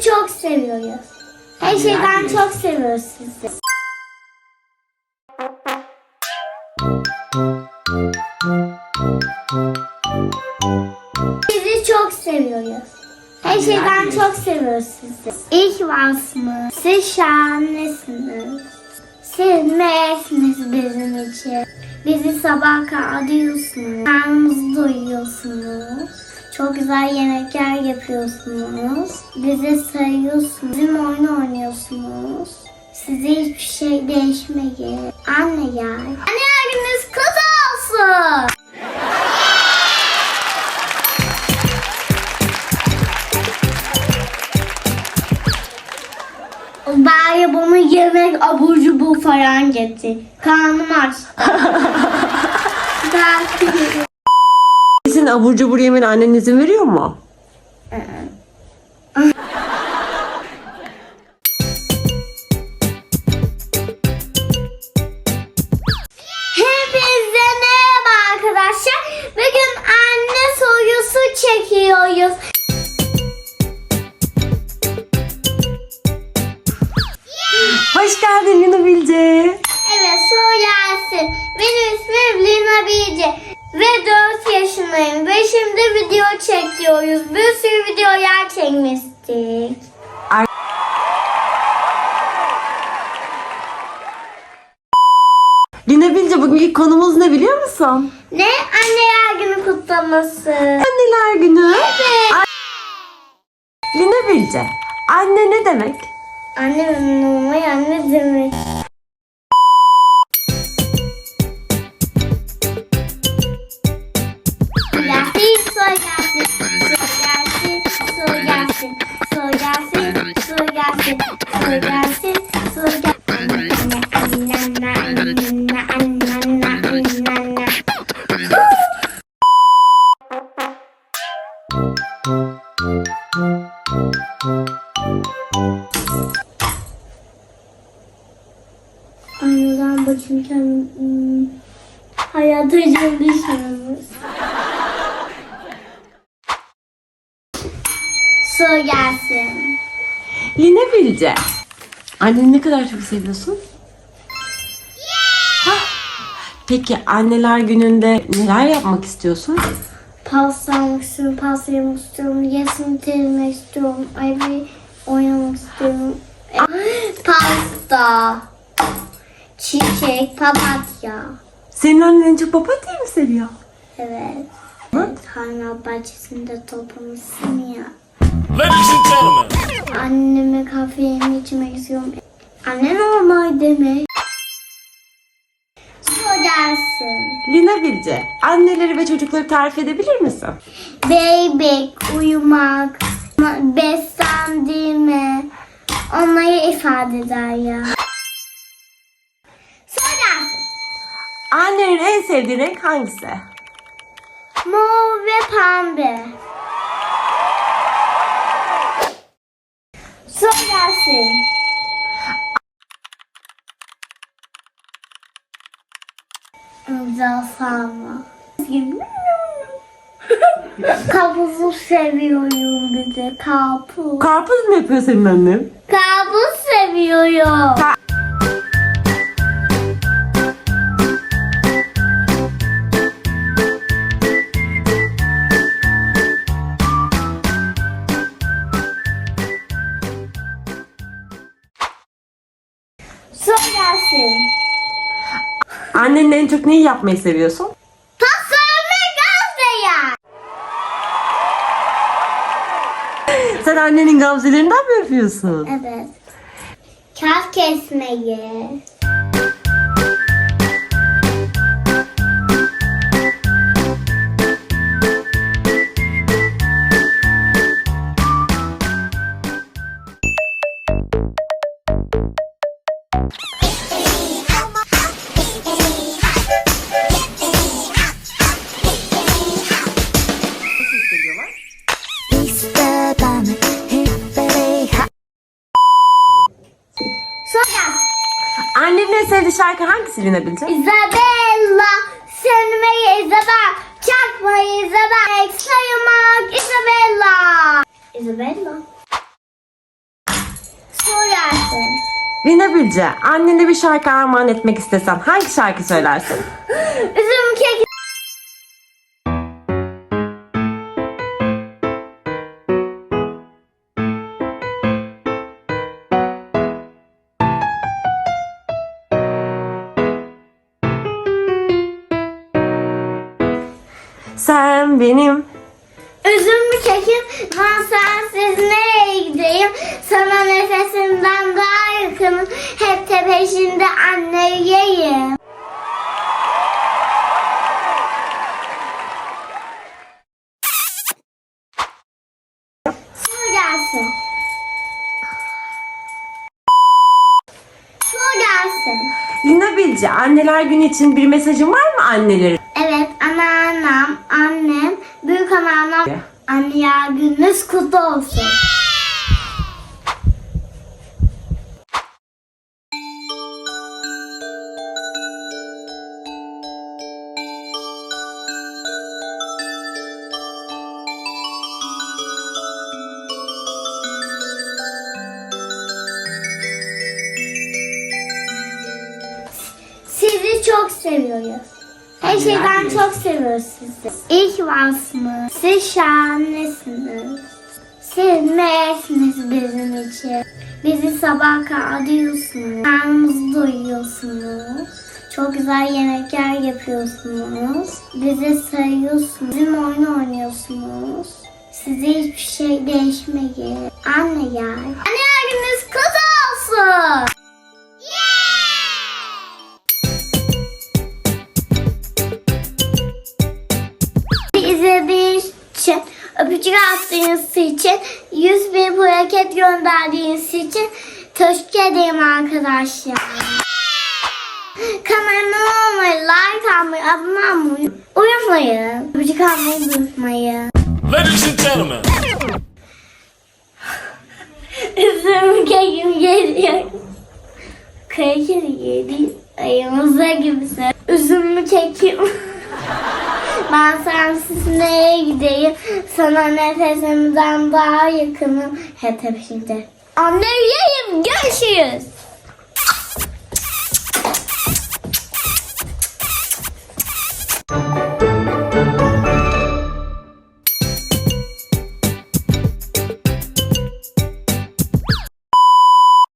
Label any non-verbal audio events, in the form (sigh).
Sizi çok seviyoruz. Her şeyden çok seviyoruz sizi. Sizi çok seviyoruz. Her şeyden çok seviyoruz sizi. İyi ki varsınız. Siz şahanesiniz. Siz meleksiniz bizim için. Bizi sabah kaldırıyorsunuz. Karnımızı doyuyorsunuz. Çok güzel yemekler yapıyorsunuz. Bizi sayıyorsunuz. Bizim oyun oynuyorsunuz. Size hiçbir şey değişmedi. Anne gel. Anne gününüz kutlu olsun. Bari bana yemek abur cubur falan getir. Karnım aç. Belki Sizin abur cubur yemeğine annen izin veriyor mu? Hepinize merhaba arkadaşlar. Bugün anne sorusu çekiyoruz. (gasps) Hoş geldin Lina Bilge. Evet soru gelsin. Benim ismim Lina Bilge ve 4 yaşındayım ve şimdi video çekiyoruz. Bir sürü videolar çekmiştik. Lina Bilge bugünkü konumuz ne biliyor musun? Ne? Anneler günü kutlaması. Anneler günü. Evet. Lina Bilge. Anne ne demek? Anne memnun olmayı anne demek. Soy gelsin, soy gelsin, bakayım hmm, hayata düşünüyoruz. Su gelsin. Bilge. Anneni ne kadar çok seviyorsun? Hah. Peki anneler gününde neler yapmak istiyorsun? Pasta almak istiyorum, pasta yemek istiyorum, yesin bitirmek istiyorum, ay bir oynamak istiyorum. (gasps) Pasta, çiçek, papatya. Senin annen en çok papatyayı mı seviyor? Evet. Hı? Hayvanat bahçesinde toplamışsın ya. Ladies and gentlemen, Anneme kafeini içmek istiyorum. Anne normal demek. Su gelsin. Lina Bilge. Anneleri ve çocukları tarif edebilir misin? Bebek, uyumak, beslendirme. Onları ifade eder ya. Su gelsin. Annenin en sevdiği renk hangisi? Mor ve pembe. Gelsin. Güzel sarma. (laughs) Kabuzu seviyorum bir de karpuz. Karpuz mu yapıyor senin annen? Karpuz seviyorum. Su gelsin. Annenin en çok neyi yapmayı seviyorsun? Tasarımı Gazze'ye. Sen annenin gamzelerinden mi yapıyorsun? Evet. Kağıt kesmeyi. Annenin en sevdiği şarkı hangisi Lina Bilge? Isabella, sevmeyi Isabel, çakmayı Isabel, saymak Isabella. Isabella. Söylersin. Lina Bilge, annene bir şarkı armağan etmek istesen hangi şarkı söylersin? (laughs) Üzüm kek Sen benim. Üzüm kekim ben sensiz nereye gideyim? Sana nefesimden daha yakınım. Hep de peşinde anneyim Su gelsin. Su gelsin. Lina Bilge, anneler günü için bir mesajın var mı annelerin? Büyük anneannem Anneler gününüz kutlu olsun. Sizi çok seviyoruz. Her şeyden çok seviyoruz sizi. İyi ki varsınız. Siz şahanesiniz. Siz meleksiniz bizim için. Bizi sabah kaldırıyorsunuz. Karnımızı doyuyorsunuz. Çok güzel yemekler yapıyorsunuz. Bizi sayıyorsunuz. Bizim oyun oynuyorsunuz. Size hiçbir şey değişmedi. Anne gel. Anne gününüz kutlu attığınız için, 100 bin plaket gönderdiğiniz için teşekkür ederim arkadaşlar. Kanalıma olmayı, like almayı, abone olmayı unutmayın. Öpücük almayı unutmayın. Ladies and gentlemen, Üzüm kekim geliyor. Kayıkır yedi ayımıza gibisin. Üzümlü kekim. Ben sensiz nereye gideyim? Sana nefesimden daha yakınım. Hep hep şimdi. Anne. Görüşürüz.